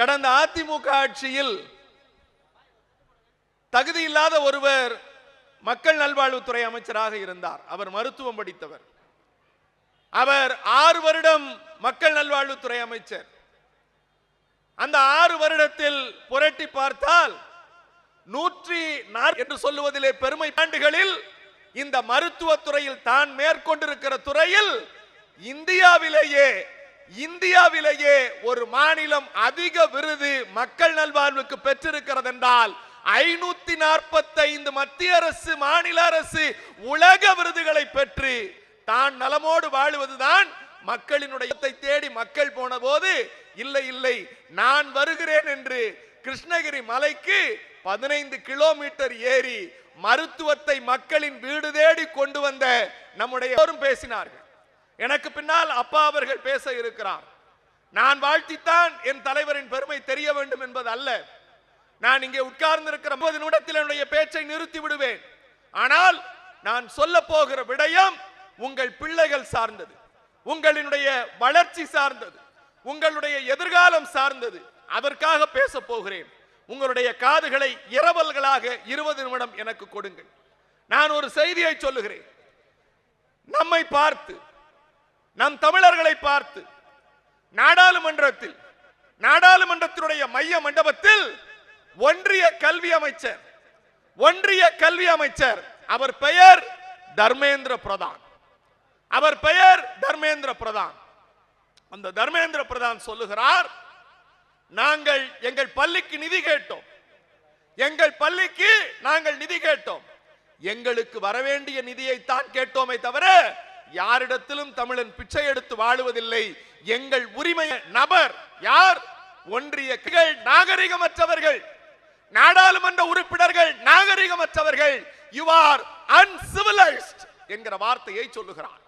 கடந்த அதிமுக ஆட்சியில் தகுதி இல்லாத ஒருவர் மக்கள் நல்வாழ்வுத்துறை அமைச்சராக இருந்தார். அவர் மருத்துவம் படித்தவர். அவர் ஆறு வருடம் மக்கள் நல்வாழ்வுத்துறை அமைச்சர். அந்த ஆறு வருடத்தில் புரட்டி பார்த்தால் நூற்றி நாற் என்று சொல்லுவதிலே பெருமை. ஆண்டுகளில் இந்த மருத்துவத்துறையில் தான் மேற்கொண்டிருக்கிற துறையில் இந்தியாவிலேயே இந்தியாவிலேயே ஒரு மாநிலம் அதிக விருது மக்கள் நல்வாழ்வுக்கு பெற்றிருக்கிறது என்றால் ஐநூத்தி நாற்பத்தைந்து மத்திய அரசு மாநில அரசு உலக விருதுகளை பெற்று தான் நலமோடு வாழுவதுதான் மக்களினுடைய தேடி மக்கள் போன போது இல்லை இல்லை நான் வருகிறேன் என்று கிருஷ்ணகிரி மலைக்கு பதினைந்து கிலோமீட்டர் ஏறி மருத்துவத்தை மக்களின் வீடு தேடி கொண்டு வந்த நம்முடைய பேசினார்கள். எனக்கு பின்னால் அப்பா அவர்கள் பேச இருக்கிறார். நான் வாழ்த்தித்தான் என் தலைவரின் பெருமை தெரிய வேண்டும் என்பது அல்ல. நான் இங்கே உட்கார்ந்து இருக்கிற நிமிடத்தில் என்னுடைய பேச்சை நிறுத்தி விடுவேன். ஆனால் நான் சொல்ல போகிற விடயம் உங்கள் பிள்ளைகள் சார்ந்தது. உங்களினுடைய வளர்ச்சி சார்ந்தது. உங்களுடைய எதிர்காலம் சார்ந்தது. அதற்காக பேச போகிறேன். உங்களுடைய காதுகளை இரவல்களாக இருபது நிமிடம் எனக்கு கொடுங்கள். நான் ஒரு செய்தியை சொல்லுகிறேன். நம்மை பார்த்து நம் தமிழர்களை பார்த்து நாடாளுமன்றத்தில் நாடாளுமன்றத்தினுடைய மைய மண்டபத்தில் ஒன்றிய கல்வி அமைச்சர் ஒன்றிய கல்வி அமைச்சர் அவர் பெயர் தர்மேந்திர பிரதான். அவர் பெயர் தர்மேந்திர பிரதான். அந்த தர்மேந்திர பிரதான் சொல்லுகிறார் நாங்கள் எங்கள் பள்ளிக்கு நிதி கேட்டோம். எங்கள் பள்ளிக்கு நாங்கள் நிதி கேட்டோம். எங்களுக்கு வரவேண்டிய நிதியை தான் கேட்டோமே தவிர யாரிடத்திலும் தமிழன் பிச்சை எடுத்து வாழுவதில்லை. எங்கள் உரிமை நபர் யார்? ஒன்றிய கிகள் நாகரிகமற்றவர்கள் நாடாளுமன்ற உறுப்பினர்கள் நாகரிகமற்றவர்கள். யூ ஆர் அன்சிவிலைஸ்ட் என்கிற வார்த்தையை சொல்லுகிறார்.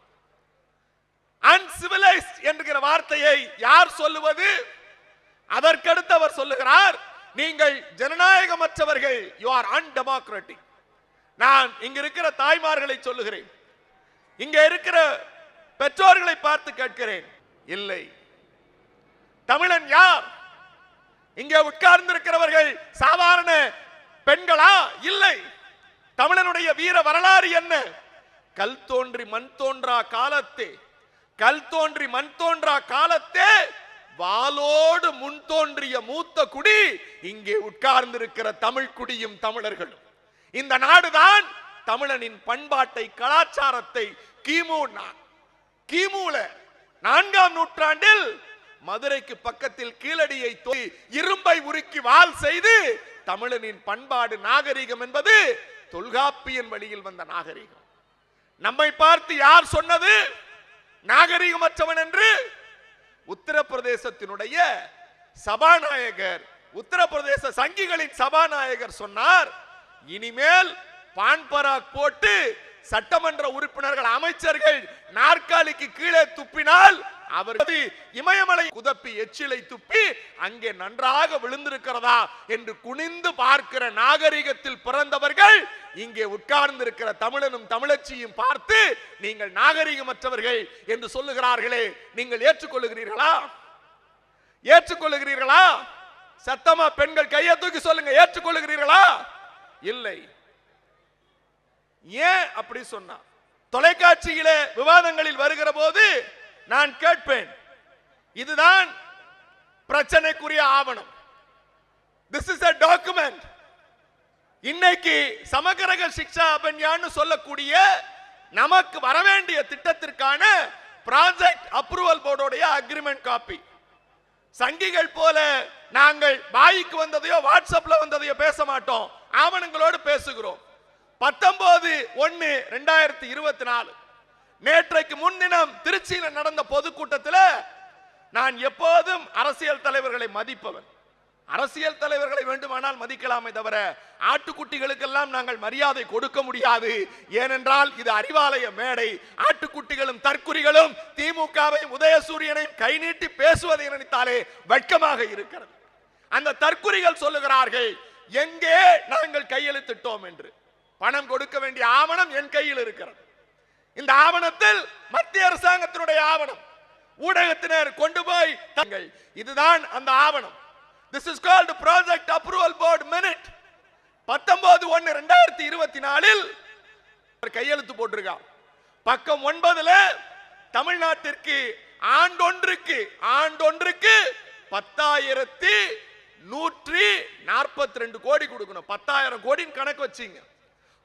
அன்சிவிலைஸ்ட் என்கிற வார்த்தையை யார் சொல்லுவது? அதற்கடுத்து அவர் சொல்லுகிறார் நீங்கள் ஜனநாயகமற்றவர்கள். யூ ஆர் அன்டெமோக்ராட்டிக் நான் இங்க இருக்கிற தாய்மார்களை சொல்லுகிறேன். இங்க இருக்கிற பெற்றோர்களை பார்த்து கேட்கிறேன். இல்லை. தமிழன் யார்? இங்கே உட்கார்ந்திருக்கிறவர்கள் சாதாரண பெண்களா? இல்லை. தமிழனுடைய வீர வரலாறு என்ன? கல் தோன்றி மண் தோன்றா காலத்தே. கல் தோன்றி மண் தோன்றா காலத்தே. வாளோடு முன் தோன்றிய மூத்த குடி இங்கே உட்கார்ந்திருக்கிற தமிழ் குடியும் தமிழர்களும். இந்த நாடுதான் தமிழனின் பண்பாட்டை கலாச்சாரத்தை கிமு கிமுல நான்காம் நூற்றாண்டில் மதுரைக்கு பக்கத்தில் கீழடியை தோய் இரும்பை உருக்கி வாள் செய்து தமிழனின் பண்பாடு நாகரிகம் என்பது தொல்காப்பியன் வழியில் வந்த நாகரிகம். நம்மை பார்த்து யார் சொன்னது? நாகரிகமற்றவன் என்று உத்தரப்பிரதேசத்தினுடைய சபாநாயகர் உத்தரப்பிரதேச சங்கிகளின் சபாநாயகர் சொன்னார் இனிமேல் பான்பராக் போட்டு சட்டமன்ற உறுப்பினர்கள் அமைச்சர்கள் நாற்காலிக்கு கீழே துப்பினால் அவர் இமயமலை குதப்பி எச்சிலை துப்பி அங்கே நன்றாக விழுந்திருக்கிறதா என்று குனிந்து பார்க்கிற நாகரிகத்தில் பிறந்தவர்கள் இங்கே உட்கார்ந்திருக்கிற தமிழனும் தமிழச்சியும் பார்த்து நீங்கள் நாகரிகமற்றவர்கள் என்று சொல்லுகிறார்களே நீங்கள் ஏற்றுக்கொள்ளுகிறீர்களா? ஏற்றுக்கொள்ளுகிறீர்களா? சத்தமா பெண்கள் கையை தூக்கி சொல்லுங்க ஏற்றுக்கொள்ளுகிறீர்களா? இல்லை. ஏன் அப்படி சொன்னா? தொலைக்காட்சியில விவாதங்களில் வருகிற போது நான் கேட்பேன் இதுதான் பிரச்சனைக்குரிய ஆவணம். திஸ் இஸ் அ டாக்குமெண்ட் இன்னைக்கு சமகரக சிக்ஷா அபன்யான்னு சொல்லக்கூடிய நமக்கு வரவேண்டிய திட்டத்திற்கான ப்ராஜெக்ட் அப்ரூவல் போர்டோடைய அக்ரிமெண்ட் காப்பி சங்கிகள் போல நாங்கள் வாய்க்கு வந்ததையோ வாட்ஸ்அப்ல வந்ததையோ பேச மாட்டோம். ஆவணங்களோடு பேசுகிறோம். பத்தொன்பது ஒன்னு ரெண்டாயிரத்தி இருபத்தி நாலு. நேற்றைக்கு முன்தினம் திருச்சியில் நடந்த பொதுக்கூட்டத்தில் நான் எப்போதும் அரசியல் தலைவர்களை மதிப்பவன். அரசியல் தலைவர்களை வேண்டுமானால் மதிக்கலாமே தவிர ஆட்டுக்குட்டிகளுக்கெல்லாம் நாங்கள் மரியாதை கொடுக்க முடியாது. ஏனென்றால் இது அறிவாலய மேடை. ஆட்டுக்குட்டிகளும் தற்குறிகளும் திமுகவையும் உதயசூரியனையும் கை நீட்டி பேசுவதை நினைத்தாலே வெட்கமாக இருக்கிறது. அந்த தற்குறிகள் சொல்லுகிறார்கள் எங்கே நாங்கள் கையெழுத்திட்டோம் என்று. பணம் கொடுக்க வேண்டிய ஆவணம் என் கையில் இருக்கிறது. இந்த ஆவணத்தில் மத்திய அரசாங்கத்தினுடைய ஆவணம். ஊடகத்தினர் கொண்டு போய் தங்கள் இதுதான் அந்த ஆவணம். This is called project approval board minute பத்தொன்பது ஒன்று ரெண்டாயிரத்தி இருபத்தி நாலில் ஒரு கையெழுத்து போட்டிருக்கான் பக்கம் ஒன்பதுல தமிழ்நாட்டிற்கு ஆண்டொன்றுக்கு ஆண்டொன்றுக்கு பத்தாயிரத்தி நூற்றி நாற்பத்தி ரெண்டு கோடி கொடுக்கணும். பத்தாயிரம் கோடின்னு கணக்கு வச்சீங்க.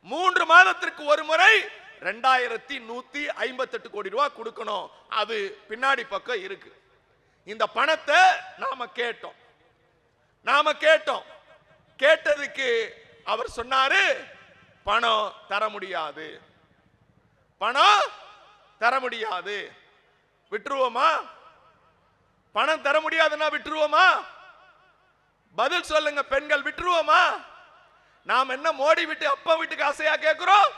மூன்று மாதத்திற்கு ஒரு முறை ரெண்டாயிரத்தி நூத்தி ஐம்பத்தெட்டு கோடி ரூபாய் கொடுக்கணும். அது பின்னாடி பக்கம் இருக்கு. இந்த பணத்தை நாம கேட்டோம். நாம கேட்டோம். கேட்டதுக்கு அவர் சொன்னாரு பணம் தர முடியாது. பணம் தர முடியாது. விட்டுருவோமா? பணம் தர முடியாதுன்னா விட்டுருவோமா? பதில் சொல்லுங்க பெண்கள் விட்டுருவோமா? நாம் என்ன மோடி வீட்டு அப்பா வீட்டுக்கு ஆசையா கேட்கிறோம்?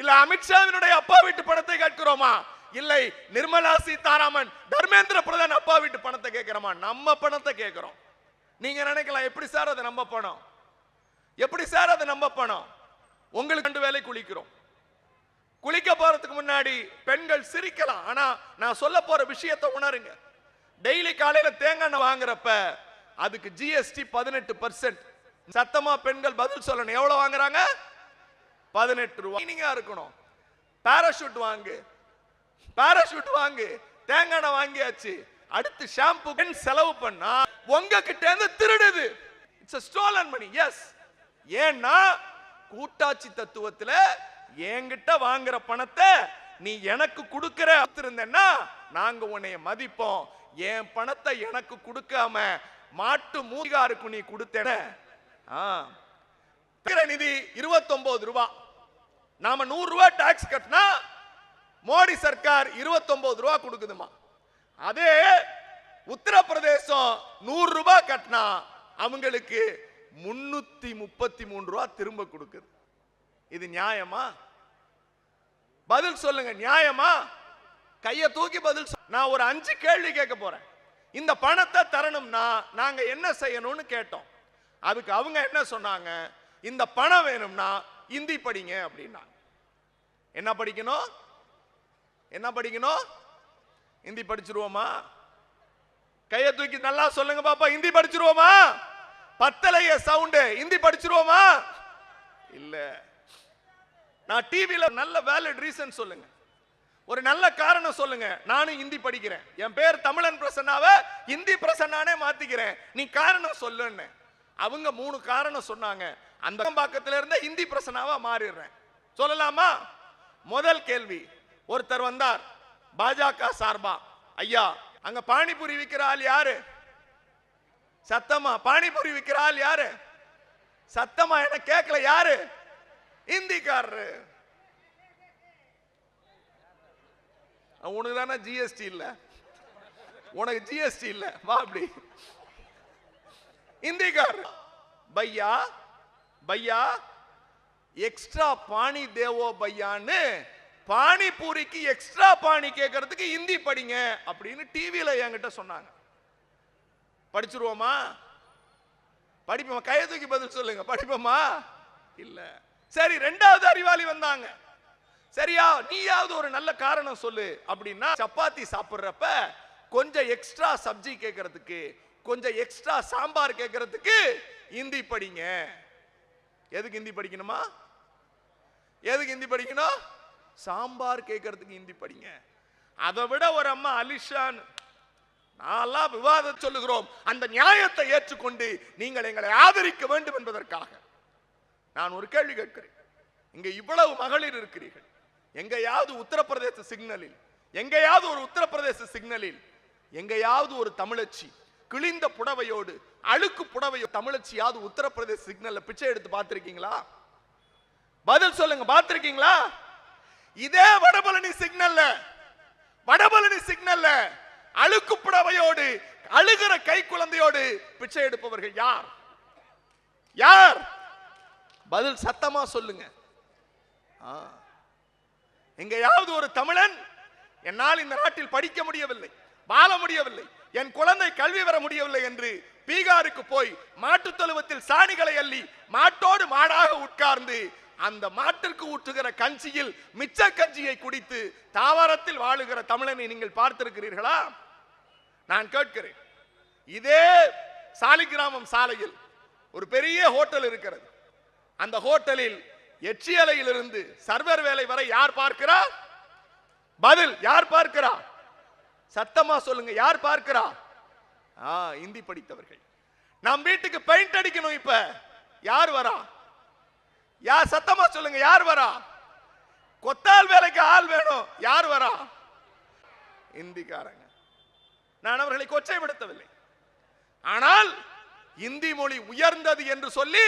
இல்ல அமித்ஷாவினுடைய அப்பா வீட்டு பணத்தை கேட்கிறோமா? இல்லை நிர்மலா சீதாராமன் தர்மேந்திர பிரதான் அப்பா வீட்டு பணத்தை கேட்கிறோமா? நம்ம பணத்தை கேட்கிறோம். நீங்க நினைக்கலாம் எப்படி சார் அது நம்ம பணம்? எப்படி சார் அது நம்ம பணம்? உங்களுக்கு ரெண்டு வேலை குளிக்கிறோம். குளிக்க போறதுக்கு முன்னாடி பெண்கள் சிரிக்கலாம். ஆனா நான் சொல்ல போற விஷயத்தை உணருங்க. டெய்லி காலையில தேங்காய் எண்ணெய் வாங்குறப்ப அதுக்கு ஜிஎஸ்டி பதினெட்டு பர்சன்ட் சத்தமா பெண்கள் பதில் சொல்லணும். எவ்வளவு வாங்குறாங்க? பதினெட்டு ரூபாய் நீங்க இருக்கணும். பாராஷூட் வாங்கு. பாராஷூட் வாங்கு. தேங்காய் எண்ணெய் வாங்கியாச்சு. அடுத்து ஷாம்பு செலவு பண்ணா உங்க கிட்ட இருந்து திருடுது. இட்ஸ் ஸ்டோலன் மணி எஸ் ஏன்னா கூட்டாட்சி தத்துவத்துல என்கிட்ட வாங்குற பணத்தை நீ எனக்கு கொடுக்கிற. இருந்தேன்னா நாங்க உன்னைய மதிப்போம். என் பணத்தை எனக்கு கொடுக்காம மாட்டு மூலிகாருக்கு நீ கொடுத்தேன நிதி 29 ரூபா. நாம நூறு ரூபாய் டாக்ஸ் கட்டினா மோடி சர்க்கார் 29 ரூபாய் கொடுக்குதுமா அதே உத்தரப்பிரதேசம் நூறு ரூபாய் கட்டினா அவங்களுக்கு முன்னூத்தி முப்பத்தி மூணு ரூபாய் திரும்ப கொடுக்குது. இது நியாயமா? பதில் சொல்லுங்க நியாயமா? கைய தூக்கி பதில் நான் ஒரு அஞ்சு கேள்வி கேட்க போறேன். இந்த பணத்தை தரணும்னா நாங்க என்ன செய்யணும்னு கேட்டோம். அதுக்கு அவங்க என்ன சொன்னாங்க? இந்த பணம் வேணும்னா இந்தி படிங்க அப்படின்னா என்ன படிக்கணும்? என்ன படிக்கணும்? இந்தி படிச்சிருவோமா? கையை தூக்கி நல்லா சொல்லுங்க பாப்பா இந்தி படிச்சிருவோமா? பத்தலைய சவுண்டு இந்தி படிச்சிருவோமா? இல்ல. நான் டிவியில் நல்ல வேலிட் ரீசன் சொல்லுங்க. ஒரு நல்ல காரணம் சொல்லுங்க. நானும் இந்தி படிக்கிறேன். என் பேர் தமிழன் பிரசன்னாவை இந்தி பிரசன்னானே மாத்திக்கிறேன். நீ காரணம் சொல்லுன்னு. அவங்க மூணு காரணம் சொன்னாங்க. அந்த பக்கத்துல இருந்த இந்தி பிரசன்னாவா மாறிடுறேன். சொல்லலாமா? முதல் கேள்வி ஒருத்தர் வந்தார் பாஜக சார்பா? ஐயா அங்க பானிபூரி விக்கிற ஆள் யாரு? சத்தமா? பானிபூரி விக்கிற ஆள் யாரு? சத்தமா? என்ன கேட்கல யாரு? இந்திக்காரரு. உனக்கு தானே ஜிஎஸ்டி இல்ல? உனக்கு ஜிஎஸ்டி இல்ல? வா அப்படி. இந்திக்கார் பையா பையா எக்ஸ்ட்ரா பாணி தேவோ பையான்னு பானிபூரிக்கு எக்ஸ்ட்ரா பாணி கேட்கறதுக்கு இந்தி படிங்க அப்படின்னு டிவியில என்கிட்ட சொன்னாங்க. படிச்சிருவோமா? படிப்போமா? கையை தூக்கி பதில் சொல்லுங்க. படிப்போமா? இல்ல. சரி ரெண்டாவது அறிவாளி வந்தாங்க. சரியா? நீயாவது ஒரு நல்ல காரணம் சொல்லு அப்படின்னா சப்பாத்தி சாப்பிடுறப்ப கொஞ்சம் எக்ஸ்ட்ரா சப்ஜி கேட்கறதுக்கு கொஞ்சம் எக்ஸ்ட்ரா சாம்பார் கேட்கறதுக்கு இந்தி படிங்க. எதுக்கு ஹிந்தி படிக்கணுமா? எதுக்கு ஹிந்தி படிக்கணும்? சாம்பார் கேட்கறதுக்கு ஹிந்தி படிங்க. அதை விட ஒரு அம்மா அலிஷான் நான்லாம் விவாதம் சொல்லுகிறோம். அந்த நியாயத்தை ஏற்றுக்கொண்டு நீங்கள் எங்களை ஆதரிக்க வேண்டும் என்பதற்காக. நான் ஒரு கேள்வி கேட்கிறேன். இங்க இவ்வளவு மகளிர் இருக்கிறீர்கள். எங்கேயாவது உத்தரப்பிரதேச சிக்னலில் எங்கேயாவது ஒரு உத்தரப்பிரதேச சிக்னலில் எங்கேயாவது ஒரு தமிழச்சி கிழிந்த புடவையோடு அழுக்கு புடவையோ தமிழச்சியாவது உத்தரப்பிரதேச சிக்னல்ல பிச்சை எடுத்து பார்த்துருக்கீங்களா? பதில் சொல்லுங்க பார்த்துருக்கீங்களா? இதே வடபழனி சிக்னல்ல வடபழனி சிக்னல்ல அழுக்கு புடவையோடு அழுகிற கை குழந்தையோடு பிச்சை எடுப்பவர்கள் யார்? யார்? பதில் சத்தமா சொல்லுங்க. எங்கேயாவது ஒரு தமிழன் என்னால் இந்த நாட்டில் படிக்க முடியவில்லை வாழ முடியவில்லை என் குழந்தை கல்வி பெற முடியவில்லை என்று பீகாருக்கு போய் மாட்டுத் தொழுவத்தில் சாணிகளை அள்ளி மாட்டோடு மாடாக உட்கார்ந்து அந்த மாட்டிற்கு ஊற்றுகிற கஞ்சியில் மிச்ச கஞ்சியை குடித்து தாவரத்தில் வாழுகிற தமிழனை நீங்கள் பார்த்திருக்கிறீர்களா? நான் கேட்கிறேன். இதே சாலிகிராமம் சாலையில் ஒரு பெரிய ஹோட்டல் இருக்கிறது. அந்த ஹோட்டலில் எச்சியலையிலிருந்து சர்வர் வேலை வரை யார் பார்க்கிறா பதில் யார் பார்க்கிறா சத்தமா சொல்லுங்க யார் பார்க்கிறா? ஆ இந்தி படித்தவர்கள். நம் வீட்டுக்கு பெயிண்ட் அடிக்கணும் இப்ப. யார் வரா? யார் சத்தமா சொல்லுங்க யார் வரா? கொத்தால் வேலைக்கு ஆள் வேணும் யார் வரா? இந்திக்காரங்க. நான் அவர்களை கொச்சைப்படுத்தவில்லை. ஆனால் இந்தி மொழி உயர்ந்தது என்று சொல்லி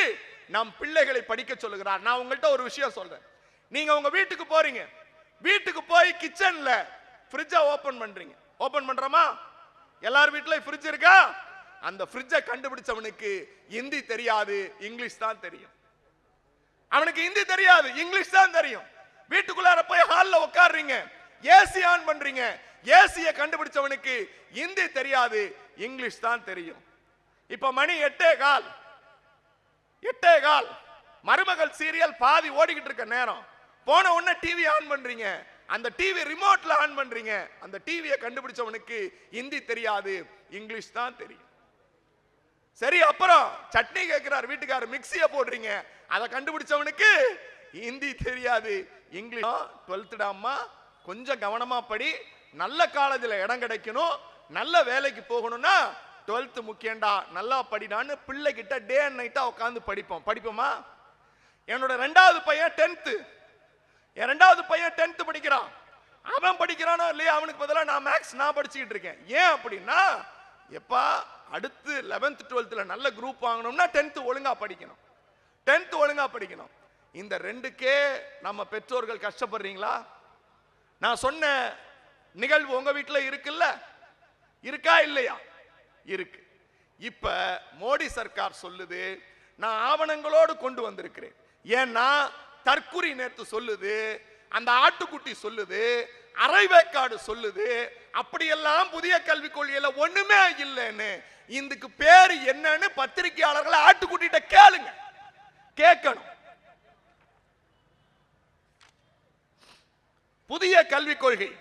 நம் பிள்ளைகளை படிக்க சொல்லுகிறார். நான் உங்கள்கிட்ட ஒரு விஷயம் சொல்றேன். நீங்க உங்க வீட்டுக்கு போறீங்க. வீட்டுக்கு போய் கிச்சன்ல ஃப்ரிட்ஜை ஓபன் பண்றீங்க. ஓபன் பண்றோமா? எல்லார் வீட்லயும் ஃப்ரிட்ஜ் இருக்கா? அந்த ஃப்ரிட்ஜை கண்டுபிடிச்சவனுக்கு இந்தி தெரியாது இங்கிலீஷ் தான் தெரியும். அவனுக்கு ஹிந்தி தெரியாது இங்கிலீஷ் தான் தெரியும். வீட்டுக்குள்ளார போய் ஹாலில் உட்காடுறீங்க ஏசி ஆன் பண்றீங்க ஏசியை கண்டுபிடிச்சவனுக்கு ஹிந்தி தெரியாது இங்கிலீஷ் தான் தெரியும். இப்ப மணி எட்டே கால். எட்டே கால். மருமகள் சீரியல் பாதி ஓடிக்கிட்டு இருக்க நேரம். போன உடனே டிவி ஆன் பண்றீங்க. அந்த டிவி ரிமோட்ல ஆன் பண்றீங்க. அந்த டிவியை கண்டுபிடிச்சவனுக்கு ஹிந்தி தெரியாது இங்கிலீஷ் தான் தெரியும். சரி அப்புறம் சட்னி கேட்கிறார் வீட்டுக்காரர் மிக்ஸியை போடுறீங்க. அதை கண்டுபிடிச்சவனுக்கு ஹிந்தி தெரியாது இங்கிலீஷ் டுவெல்த்துடாமா கொஞ்சம் கவனமா படி. நல்ல காலேஜில் இடம் கிடைக்கணும். நல்ல வேலைக்கு போகணும்னா டுவெல்த்து முக்கியம்டா. நல்லா படிடான்னு பிள்ளைகிட்ட டே அண்ட் நைட்டாக உட்காந்து படிப்போம். படிப்போமா? என்னோட ரெண்டாவது பையன் டென்த்து என் ரெண்டாவது பையன் டென்த்து படிக்கிறான். அவன் படிக்கிறானோ இல்லையா அவனுக்கு பதிலாக நான் மேக்ஸ் நான் படிச்சுக்கிட்டு இருக்கேன். ஏன் அப்படின்னா எப்பா அடுத்து லெவன்த் டுவெல்த்தில் நல்ல குரூப் வாங்கணும்னா டென்த்து ஒழுங்காக படிக்கணும். டென்த்து ஒழுங்காக படிக்கணும். இந்த ரெண்டுக்கே நம்ம பெற்றோர்கள் கஷ்டப்படுறீங்களா? நான் சொன்ன நிகழ்வு உங்கள் வீட்டில் இருக்குல்ல? இருக்கா இல்லையா? இருக்கு. இப்போ மோடி சர்க்கார் சொல்லுது நான் ஆவணங்களோடு கொண்டு வந்திருக்கிறேன். ஏன்னா தற்குறி நேத்து சொல்லுது அந்த ஆட்டுக்குட்டி சொல்லுது அரைவேக்காடு சொல்லுது அப்படியெல்லாம் புதிய கல்விக் கொள்கையில ஒண்ணுமே இல்லைன்னு. இதுக்கு பேர் என்னன்னு பத்திரிகையாளர்களை ஆட்டுக்குட்டிட்ட கேளுங்க. கேட்கணும். புதிய கல்விக் கொள்கை.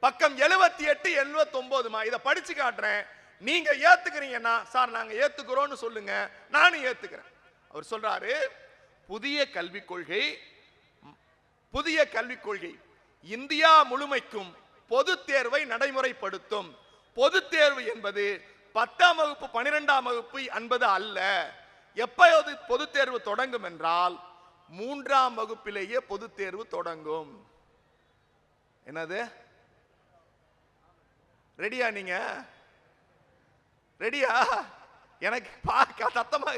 பக்கம் எழுபத்தி எட்டு எழுபத்தி ஒன்பதுமா இதை படிச்சு காட்டுறேன். நீங்க ஏத்துக்கிறீங்கன்னா சார் நாங்க ஏத்துக்கிறோம்னு சொல்லுங்க. நானும் ஏத்துக்கிறேன். அவர் சொல்றாரு புதிய கல்விக் கொள்கை புதிய கல்விக் கொள்கை. இந்தியா முழுமைக்கும் பொது தேர்வை நடைமுறைப்படுத்தும். பொது தேர்வு என்பது பத்தாம் வகுப்பு பனிரெண்டாம் வகுப்பு என்பது அல்ல. எப்போது பொது தேர்வு தொடங்கும் என்றால் மூன்றாம் வகுப்பிலேயே பொது தேர்வு தொடங்கும். என்னது? ரெடியா நீங்க? ரெடியா எனக்கு பார்க்க சத்தமா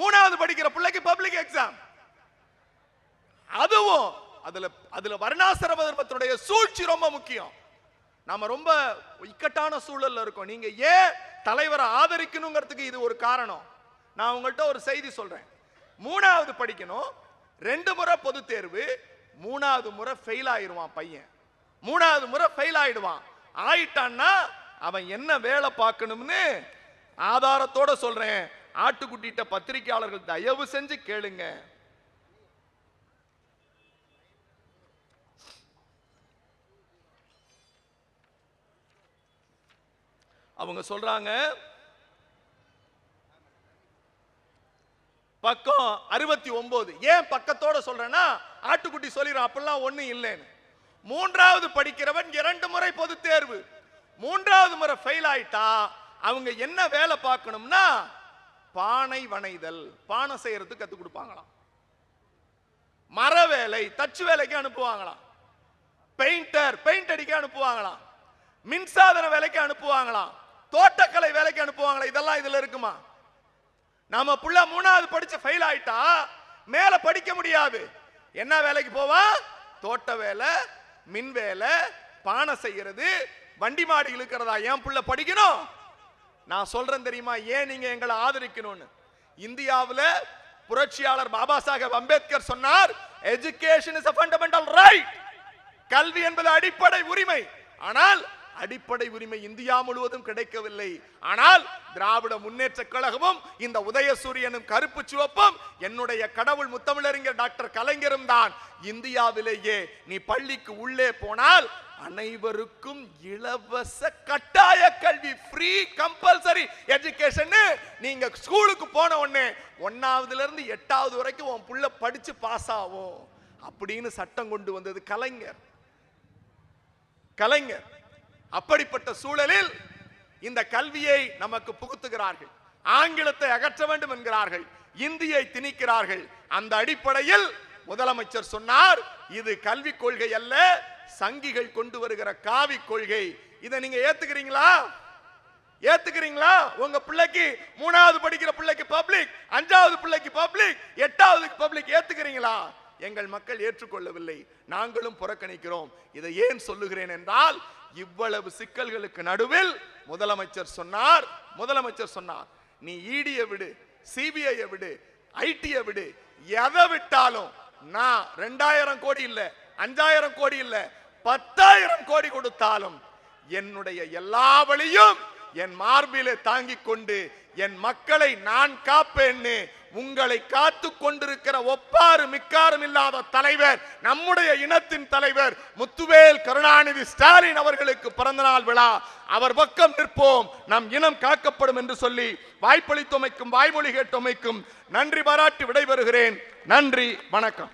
மூணாவது படிக்கிற பிள்ளைக்கு பப்ளிக் எக்ஸாம் அதுவும் அதுல அதுல வர்ணாசிரம தர்மத்தினுடைய சூழ்ச்சி ரொம்ப முக்கியம். நாம ரொம்ப இக்கட்டான சூழல்ல இருக்கோம். நீங்க ஏன் தலைவரை ஆதரிக்கணுங்கிறதுக்கு இது ஒரு காரணம்? நான் உங்கள்கிட்ட ஒரு செய்தி சொல்றேன். மூணாவது படிக்கணும். ரெண்டு முறை பொது தேர்வு மூணாவது முறை ஃபெயில் ஆயிடுவான் பையன். மூணாவது முறை ஃபெயில் ஆயிடுவான். ஆயிட்டான்னா அவன் என்ன வேலை பார்க்கணும்னு ஆதாரத்தோட சொல்றேன். ஆட்டுக்குட்டிட்ட பத்திரிகையாளர்கள் தயவு செஞ்சு கேளுங்க. அவங்க சொல்றாங்க பக்கம் அறுபத்தி ஒன்பது ஏன் பக்கத்தோட சொல்றேன்னா ஆட்டுக்குட்டி சொல்லிடும் அப்படிலாம் ஒண்ணும் இல்லைன்னு. மூன்றாவது படிக்கிறவன் இரண்டு முறை பொது தேர்வு. மூன்றாவது முறை ஃபெயில் ஆயிட்டா அவங்க என்ன வேலை பார்க்கணும்னா பானை வனைதல் பானை செய்யறதுக்கு கத்து கொடுப்பாங்களாம். மர வேலை தச்சு வேலைக்கு அனுப்புவாங்களாம். பெயிண்டர் பெயிண்ட் அடிக்க அனுப்புவாங்களாம். மின்சாதன வேலைக்கு அனுப்புவாங்களாம். தோட்டக்கலை வேலைக்கு அனுப்புவாங்களே இதெல்லாம் இதுல இருக்குமா? நம்ம புள்ள மூணாவது படிச்சு ஃபெயில் ஆயிட்டா மேல படிக்க முடியாது. என்ன வேலைக்கு போவான் தோட்ட வேலை மின் வேலை பானை செய்யறது வண்டி மாடி இழுக்கிறதா? ஏன் புள்ள படிக்கணும். நான் சொல்றேன் தெரியுமா? ஏன் நீங்க எங்களை ஆதரிக்கணும்னு? இந்தியாவில் புரட்சியாளர் பாபா சாஹேப் அம்பேத்கர் சொன்னார் எஜுகேஷன் இஸ் a ரைட் கல்வி என்பது அடிப்படை உரிமை. ஆனால் அடிப்படை உரிமை இந்தியா முழுவதும் கிடைக்கவில்லை. ஆனால் திராவிட முன்னேற்ற கழகமும் இந்த உதயசூரியனும் கருப்பு சிவப்பும் என்னுடைய கடவுள் முத்தமிழறிஞர் டாக்டர் கலைஞரும் தான். இந்தியாவிலேயே நீ பள்ளிக்கு உள்ளே போனால் அனைவருக்கும் இலவச கட்டாய கல்வி ஃப்ரீ கம்பல்சரி எஜுகேஷன் நீங்க ஸ்கூலுக்கு போன உடனே ஒன்னாவதுல இருந்து எட்டாவது வரைக்கும் உன் புள்ள படிச்சு பாஸ் ஆகும். அப்படின்னு சட்டம் கொண்டு வந்தது கலைஞர். கலைஞர். அப்படிப்பட்ட சூழலில் இந்த கல்வியை நமக்கு புகுத்துகிறார்கள். ஆங்கிலத்தை அகற்ற வேண்டும் என்கிறார்கள். இந்தியை திணிக்கிறார்கள். அந்த அடிப்படையில் முதலமைச்சர் சொன்னார் இது கல்விக் கொள்கை அல்ல சங்கிகள் கொண்டு வருகிற காவி கொள்கை. இதை நீங்க ஏத்துக்கிறீங்களா? ஏத்துக்கிறீங்களா? உங்க பிள்ளைக்கு மூணாவது படிக்கிற பிள்ளைக்கு பப்ளிக் அஞ்சாவது பிள்ளைக்கு பப்ளிக் எட்டாவது பப்ளிக் ஏத்துக்கிறீங்களா? எங்கள் மக்கள் ஏற்றுக்கொள்ளவில்லை. நாங்களும் புறக்கணிக்கிறோம். இதை ஏன் சொல்லுகிறேன் என்றால் இவ்வளவு சிக்கல்களுக்கு நடுவில் முதலமைச்சர் சொன்னார் முதலமைச்சர் சொன்னார் நீ ஈடிய விடு சிபிஐ விடு ஐடிய விடு எதை விட்டாலும் நான் ரெண்டாயிரம் கோடி இல்ல அஞ்சாயிரம் கோடி இல்ல பத்தாயிரம் கோடி கொடுத்தாலும் என்னுடைய எல்லா வழியும் என் மார்பிலே தாங்கிக் கொண்டு என் மக்களை நான் காப்பேன்னு உங்களை காத்து கொண்டிருக்கிற ஒப்பாறு மிக்காரும் இல்லாத தலைவர் நம்முடைய இனத்தின் தலைவர் முத்துவேல் கருணாநிதி ஸ்டாலின் அவர்களுக்கு பிறந்தநாள் விழா. அவர் பக்கம் நிற்போம். நம் இனம் காக்கப்படும் என்று சொல்லி வாய்ப்பளித்தமைக்கும் வாய்மொழி கேட்டமைக்கும் நன்றி பாராட்டி விடைபெறுகிறேன். நன்றி வணக்கம்.